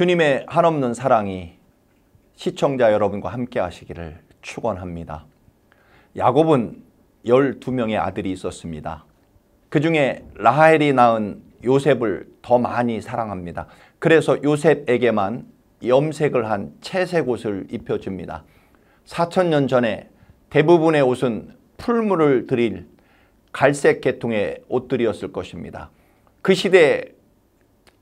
주님의 한없는 사랑이 시청자 여러분과 함께 하시기를 축원합니다. 야곱은 12명의 아들이 있었습니다. 그 중에 라헬이 낳은 요셉을 더 많이 사랑합니다. 그래서 요셉에게만 염색을 한 채색 옷을 입혀줍니다. 4천년 전에 대부분의 옷은 풀물을 들일 갈색 계통의 옷들이었을 것입니다. 그 시대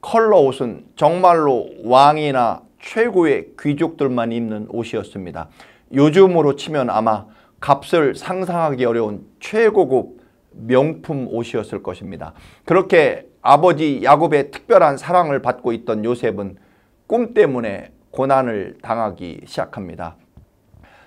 컬러 옷은 정말로 왕이나 최고의 귀족들만 입는 옷이었습니다. 요즘으로 치면 아마 값을 상상하기 어려운 최고급 명품 옷이었을 것입니다. 그렇게 아버지 야곱의 특별한 사랑을 받고 있던 요셉은 꿈 때문에 고난을 당하기 시작합니다.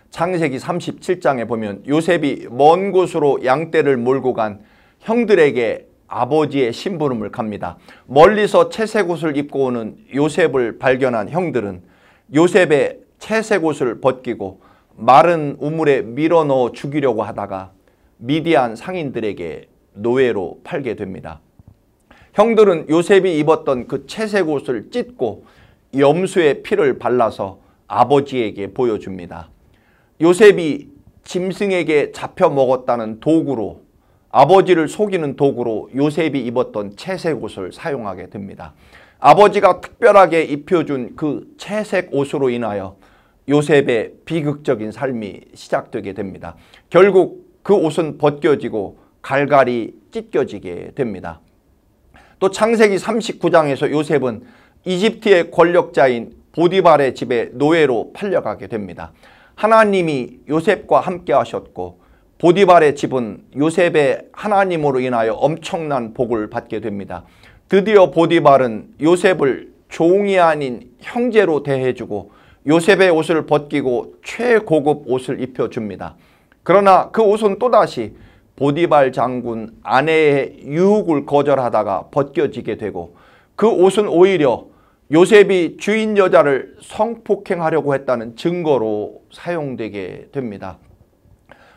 창세기 37장에 보면 요셉이 먼 곳으로 양떼를 몰고 간 형들에게 아버지의 심부름을 갑니다. 멀리서 채색 옷을 입고 오는 요셉을 발견한 형들은 요셉의 채색 옷을 벗기고 마른 우물에 밀어넣어 죽이려고 하다가 미디안 상인들에게 노예로 팔게 됩니다. 형들은 요셉이 입었던 그 채색 옷을 찢고 염소의 피를 발라서 아버지에게 보여줍니다. 요셉이 짐승에게 잡혀 먹었다는 도구로 아버지를 속이는 도구로 요셉이 입었던 채색 옷을 사용하게 됩니다. 아버지가 특별하게 입혀준 그 채색 옷으로 인하여 요셉의 비극적인 삶이 시작되게 됩니다. 결국 그 옷은 벗겨지고 갈갈이 찢겨지게 됩니다. 또 창세기 39장에서 요셉은 이집트의 권력자인 보디발의 집에 노예로 팔려가게 됩니다. 하나님이 요셉과 함께 하셨고 보디발의 집은 요셉의 하나님으로 인하여 엄청난 복을 받게 됩니다. 드디어 보디발은 요셉을 종이 아닌 형제로 대해주고 요셉의 옷을 벗기고 최고급 옷을 입혀줍니다. 그러나 그 옷은 또다시 보디발 장군 아내의 유혹을 거절하다가 벗겨지게 되고 그 옷은 오히려 요셉이 주인 여자를 성폭행하려고 했다는 증거로 사용되게 됩니다.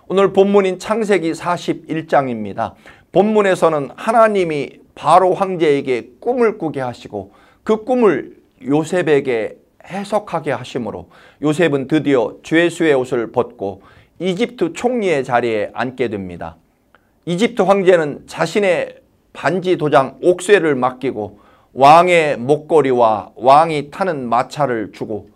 오늘 본문인 창세기 41장입니다. 본문에서는 하나님이 바로 황제에게 꿈을 꾸게 하시고 그 꿈을 요셉에게 해석하게 하심으로 요셉은 드디어 죄수의 옷을 벗고 이집트 총리의 자리에 앉게 됩니다. 이집트 황제는 자신의 반지 도장 옥쇠를 맡기고 왕의 목걸이와 왕이 타는 마차를 주고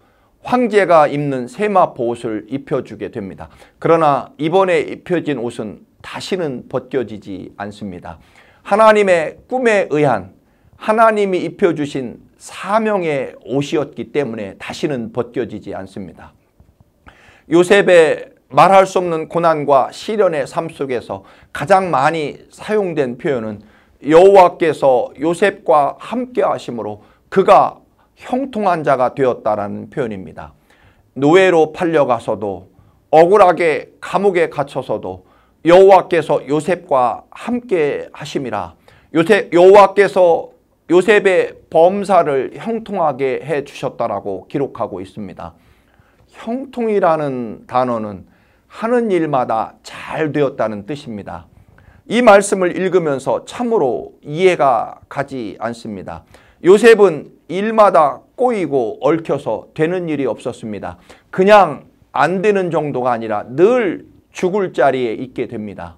황제가 입는 세마포 옷을 입혀주게 됩니다. 그러나 이번에 입혀진 옷은 다시는 벗겨지지 않습니다. 하나님의 꿈에 의한 하나님이 입혀주신 사명의 옷이었기 때문에 다시는 벗겨지지 않습니다. 요셉의 말할 수 없는 고난과 시련의 삶 속에서 가장 많이 사용된 표현은 여호와께서 요셉과 함께 하심으로 그가 형통한 자가 되었다라는 표현입니다. 노예로 팔려가서도 억울하게 감옥에 갇혀서도 여호와께서 요셉과 함께 하심이라 요셉 여호와께서 요셉의 범사를 형통하게 해 주셨다라고 기록하고 있습니다. 형통이라는 단어는 하는 일마다 잘 되었다는 뜻입니다. 이 말씀을 읽으면서 참으로 이해가 가지 않습니다. 요셉은 일마다 꼬이고 얽혀서 되는 일이 없었습니다. 그냥 안 되는 정도가 아니라 늘 죽을 자리에 있게 됩니다.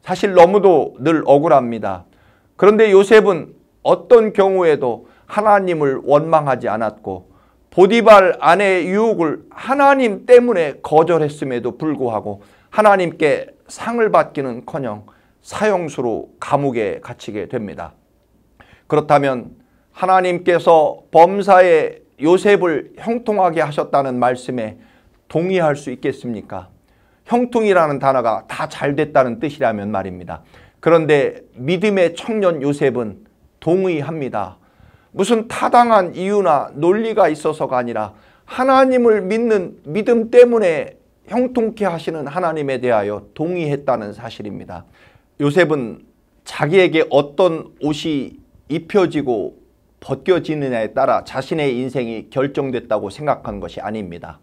사실 너무도 늘 억울합니다. 그런데 요셉은 어떤 경우에도 하나님을 원망하지 않았고 보디발 아내의 유혹을 하나님 때문에 거절했음에도 불구하고 하나님께 상을 받기는커녕 사형수로 감옥에 갇히게 됩니다. 그렇다면 하나님께서 범사의 요셉을 형통하게 하셨다는 말씀에 동의할 수 있겠습니까? 형통이라는 단어가 다 잘 됐다는 뜻이라면 말입니다. 그런데 믿음의 청년 요셉은 동의합니다. 무슨 타당한 이유나 논리가 있어서가 아니라 하나님을 믿는 믿음 때문에 형통케 하시는 하나님에 대하여 동의했다는 사실입니다. 요셉은 자기에게 어떤 옷이 입혀지고 벗겨지느냐에 따라 자신의 인생이 결정됐다고 생각한 것이 아닙니다.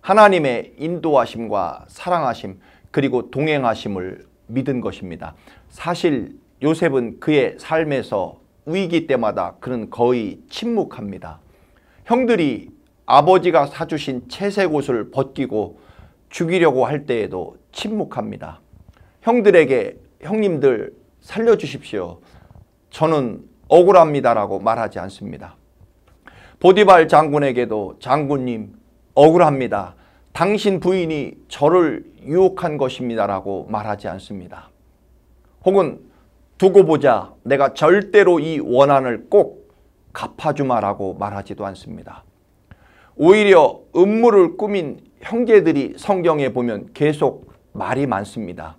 하나님의 인도하심과 사랑하심 그리고 동행하심을 믿은 것입니다. 사실 요셉은 그의 삶에서 위기 때마다 그는 거의 침묵합니다. 형들이 아버지가 사주신 채색 옷을 벗기고 죽이려고 할 때에도 침묵합니다. 형들에게 형님들 살려주십시오. 저는 억울합니다라고 말하지 않습니다. 보디발 장군에게도 장군님 억울합니다. 당신 부인이 저를 유혹한 것입니다라고 말하지 않습니다. 혹은 두고 보자 내가 절대로 이 원한을 꼭 갚아주마라고 말하지도 않습니다. 오히려 음모를 꾸민 형제들이 성경에 보면 계속 말이 많습니다.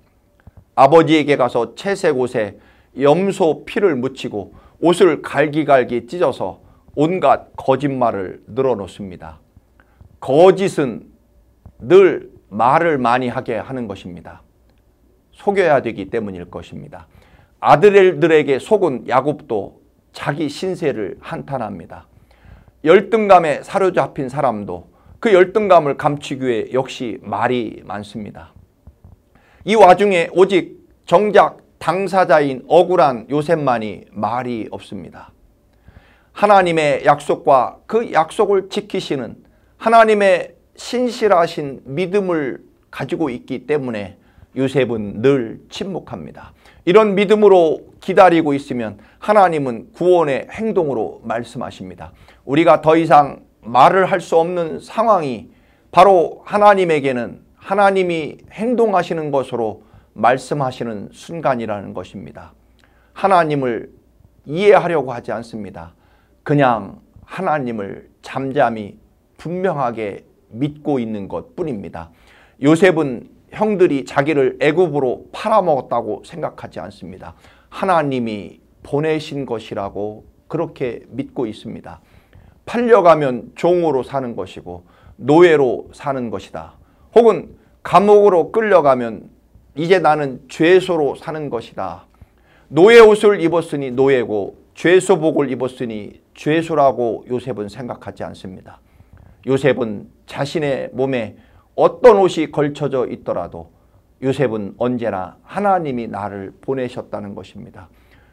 아버지에게 가서 채색 옷에 염소 피를 묻히고 옷을 갈기갈기 찢어서 온갖 거짓말을 늘어놓습니다. 거짓은 늘 말을 많이 하게 하는 것입니다. 속여야 되기 때문일 것입니다. 아들들에게 속은 야곱도 자기 신세를 한탄합니다. 열등감에 사로잡힌 사람도 그 열등감을 감추기 위해 역시 말이 많습니다. 이 와중에 오직 정작 당사자인 억울한 요셉만이 말이 없습니다. 하나님의 약속과 그 약속을 지키시는 하나님의 신실하신 믿음을 가지고 있기 때문에 요셉은 늘 침묵합니다. 이런 믿음으로 기다리고 있으면 하나님은 구원의 행동으로 말씀하십니다. 우리가 더 이상 말을 할 수 없는 상황이 바로 하나님에게는 하나님이 행동하시는 것으로 말씀하시는 순간이라는 것입니다. 하나님을 이해하려고 하지 않습니다. 그냥 하나님을 잠잠히 분명하게 믿고 있는 것 뿐입니다. 요셉은 형들이 자기를 애굽으로 팔아먹었다고 생각하지 않습니다. 하나님이 보내신 것이라고 그렇게 믿고 있습니다. 팔려가면 종으로 사는 것이고 노예로 사는 것이다. 혹은 감옥으로 끌려가면 이제 나는 죄소로 사는 것이다. 노예 옷을 입었으니 노예고 죄소복을 입었으니 죄소라고 요셉은 생각하지 않습니다. 요셉은 자신의 몸에 어떤 옷이 걸쳐져 있더라도 요셉은 언제나 하나님이 나를 보내셨다는 것입니다.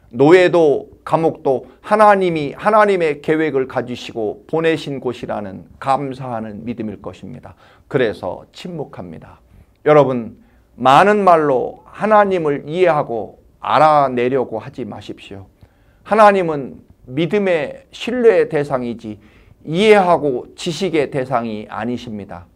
노예도 감옥도 하나님이 하나님의 계획을 가지시고 보내신 곳이라는 감사하는 믿음일 것입니다. 그래서 침묵합니다. 여러분 많은 말로 하나님을 이해하고 알아내려고 하지 마십시오. 하나님은 믿음의 신뢰의 대상이지 이해하고 지식의 대상이 아니십니다.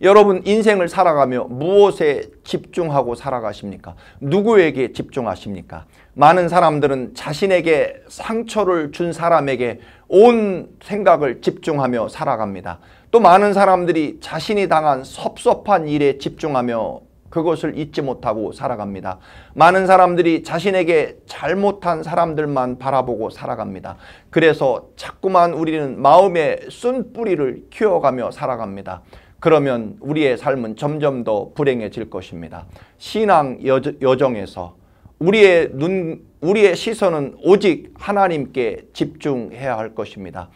여러분 인생을 살아가며 무엇에 집중하고 살아가십니까? 누구에게 집중하십니까? 많은 사람들은 자신에게 상처를 준 사람에게 온 생각을 집중하며 살아갑니다. 또 많은 사람들이 자신이 당한 섭섭한 일에 집중하며 그것을 잊지 못하고 살아갑니다. 많은 사람들이 자신에게 잘못한 사람들만 바라보고 살아갑니다. 그래서 자꾸만 우리는 마음의 쓴뿌리를 키워가며 살아갑니다. 그러면 우리의 삶은 점점 더 불행해질 것입니다. 신앙 여정에서 우리의 눈, 우리의 시선은 오직 하나님께 집중해야 할 것입니다.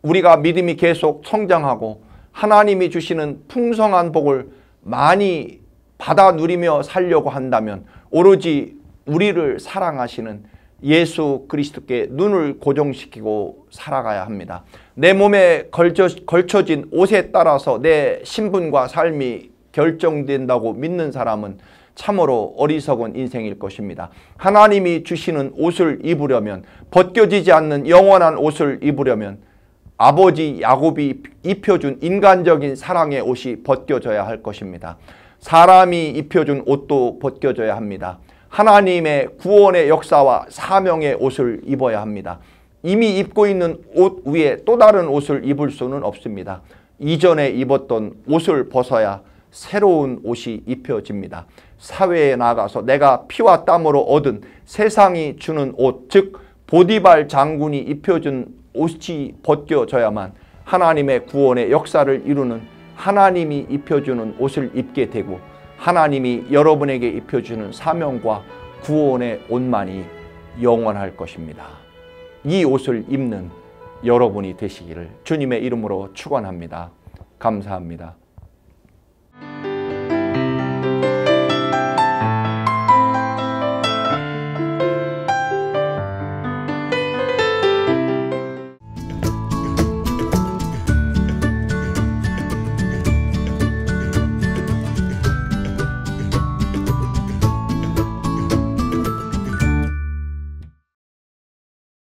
우리가 믿음이 계속 성장하고 하나님이 주시는 풍성한 복을 많이 받아 누리며 살려고 한다면 오로지 우리를 사랑하시는 예수 그리스도께 눈을 고정시키고 살아가야 합니다. 내 몸에 걸쳐, 걸쳐진 옷에 따라서 내 신분과 삶이 결정된다고 믿는 사람은 참으로 어리석은 인생일 것입니다. 하나님이 주시는 옷을 입으려면 벗겨지지 않는 영원한 옷을 입으려면 아버지 야곱이 입혀준 인간적인 사랑의 옷이 벗겨져야 할 것입니다. 사람이 입혀준 옷도 벗겨져야 합니다. 하나님의 구원의 역사와 사명의 옷을 입어야 합니다. 이미 입고 있는 옷 위에 또 다른 옷을 입을 수는 없습니다. 이전에 입었던 옷을 벗어야 새로운 옷이 입혀집니다. 사회에 나가서 내가 피와 땀으로 얻은 세상이 주는 옷, 즉 보디발 장군이 입혀준 옷이 벗겨져야만 하나님의 구원의 역사를 이루는 하나님이 입혀주는 옷을 입게 되고 하나님이 여러분에게 입혀주는 사명과 구원의 옷만이 영원할 것입니다. 이 옷을 입는 여러분이 되시기를 주님의 이름으로 축원합니다. 감사합니다.